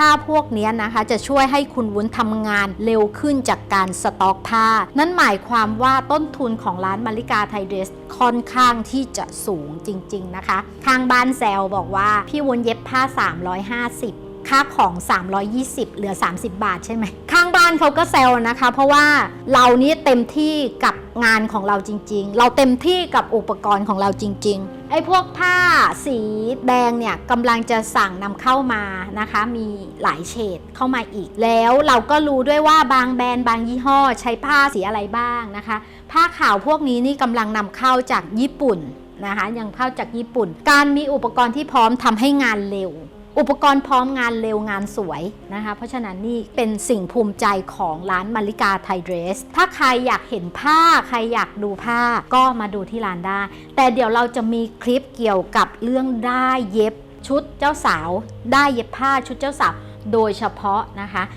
ผ้าพวกนี้นะคะจะช่วยให้คุณวุ้นทำงานเร็วขึ้นจากการสต็อกผ้า นั่นหมายความว่าต้นทุนของร้านมาริกาไทยเดรสค่อนข้างที่จะสูงจริง ๆ นะคะ ทางบ้านแซวบอกว่า พี่วุ้นเย็บผ้า 350 ค่าของ 320 เหลือ 30 บาทใช่ไหมข้าง บ้านเขาก็แซวนะคะ เพราะว่าเรานี่เต็มที่กับงานของเราจริง ๆ เราเต็มที่กับอุปกรณ์ของเราจริง ๆ ไอ้พวกผ้าสีแดงเนี่ยกำลังจะสั่งนำเข้ามานะคะ มีหลายเฉดเข้ามาอีกแล้วเราก็รู้ด้วยว่าบางแบรนด์บางยี่ห้อใช้ผ้าสีอะไรบ้างนะคะ ผ้าขาวพวกนี้นี่กำลังนำเข้าจากญี่ปุ่นนะคะยังเข้าจากญี่ปุ่น การมีอุปกรณ์ที่พร้อมทำให้งานเร็ว อุปกรณ์พร้อมงานเร็วงานสวยนะคะ เพราะฉะนั้นนี่เป็นสิ่งภูมิใจของร้านมาริกาไทยเดรส ถ้าใครอยากเห็นผ้าใครอยากดูผ้าก็มาดูที่ร้านได้ แต่เดี๋ยวเราจะมีคลิปเกี่ยวกับเรื่องได้เย็บชุดเจ้าสาว ได้เย็บผ้าชุดเจ้าสาวโดยเฉพาะนะคะ